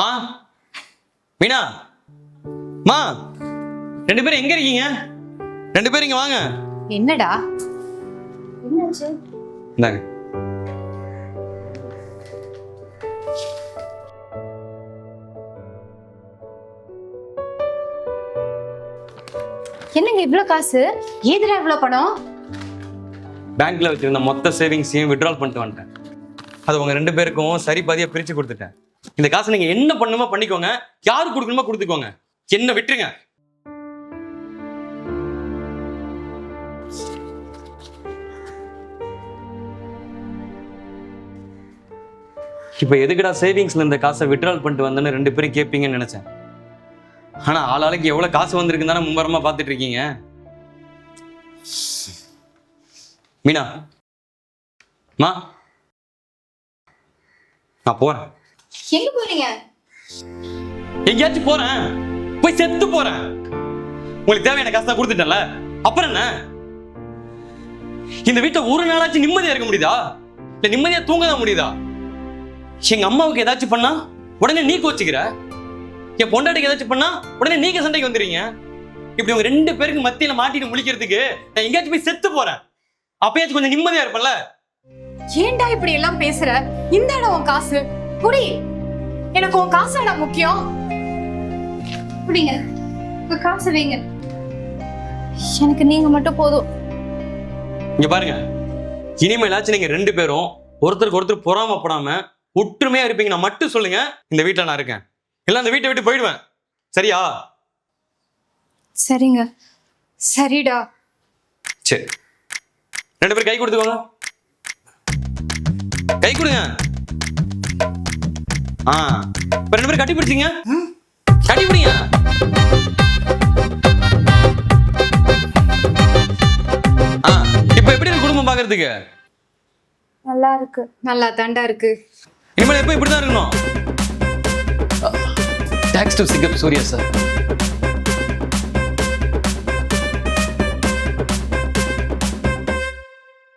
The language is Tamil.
மா மீனா மா ரெண்டு பேரும் எங்க இருக்கீங்க? ரெண்டு பேரும் இங்க வாங்க. என்னடா? என்னாச்சு? இந்தாங்க. என்னங்க இவ்ளோ காசு? ஏதுடா இவ்ளோ பணம்? பேங்க்ல வச்சிருந்த மொத்த சேவிங்ஸையும் விட்ரால் பண்ணிட்டு வந்துட்டேன். அது உங்க ரெண்டு பேருக்கும் சரி பாதியா பிரிச்சு கொடுத்துட்டேன். இந்த காசை நீங்க என்ன பண்ணுமோ பண்ணிக்கோங்க. யாரு கொடுக்கணுமோ கொடுத்துக்கோங்க. என்ன விட்டுருங்க. இப்ப எதுக்குடா சேவிங்ஸ்ல இந்த காசை விட்ரால் பண்ணிட்டு வந்தேன்னு ரெண்டு பேரும் கேட்பீங்கன்னு நினைச்சேன். ஆனா ஆளாளுக்கு எவ்வளவு காசு வந்திருக்குன்னு தானே மும்பரமா பார்த்துட்டு இருக்கீங்க. மீனா. மா. நான் போறேன். எங்க போறீங்க? எங்கேயாச்சும் போறேன். போய் செத்து போறேன். உங்களுக்கு தேவையான காசு தான் கொடுத்துட்டேன்ல. அப்புறம் என்ன? இந்த வீட்டை ஒரு நாளாச்சும் நிம்மதியா இருக்க முடியுதா? இல்ல நிம்மதியா தூங்க தான் முடியுதா? எங்க அம்மாவுக்கு ஏதாச்சும் பண்ணா உடனே நீ கோச்சிக்கிற. என் பொண்டாட்டிக்கு ஏதாச்சும் பண்ணா உடனே நீங்க சண்டைக்கு வந்துடுறீங்க. இப்படி உங்க ரெண்டு பேருக்கு மத்தியில மாட்டிட்டு முழிக்கிறதுக்கு நான் எங்கேயாச்சும் போய் செத்து போறேன். அப்பயாச்சும் கொஞ்சம் நிம்மதியா இருப்பேன்ல. ஏன்டா இப்படி எல்லாம் பேசுற? இந்தாடா உன் காசு. குடி. எனக்கு உன் காசாடா முக்கியம்? குடிங்க. உங்க காசு வைங்க. எனக்கு நீங்க மட்டும் போதும். இங்க பாருங்க. இனிமேலாச்சும் நீங்க ரெண்டு பேரும் ஒருத்தருக்கு ஒருத்தர் பொறாமப்படாம ஒற்றுமையா இருப்பீங்க. நான் மட்டும் சொல்லுங்க இந்த வீட்ல நான் இருக்கேன். இல்ல இந்த வீட்டை விட்டு போயிடுவேன். சரியா? சரிங்க. சரிடா. சரி. ரெண்டு பேரும் கை கொடுத்துக்கோங்க. கை கொடுங்க. ஆ. இப்ப ரெண்டு பேரும் கட்டி பிடிச்சிங்க கட்டி பிடிங்க ஆ. இப்ப எப்படி இருக்கு குடும்பம் பாக்குறதுக்கு? நல்லா இருக்கு நல்லா தாண்டா இருக்கு. இனிமேல் எப்போ இப்படி தான் இருக்கணும்? தேங்க்ஸ் டு சிகப் சூர்யா சார்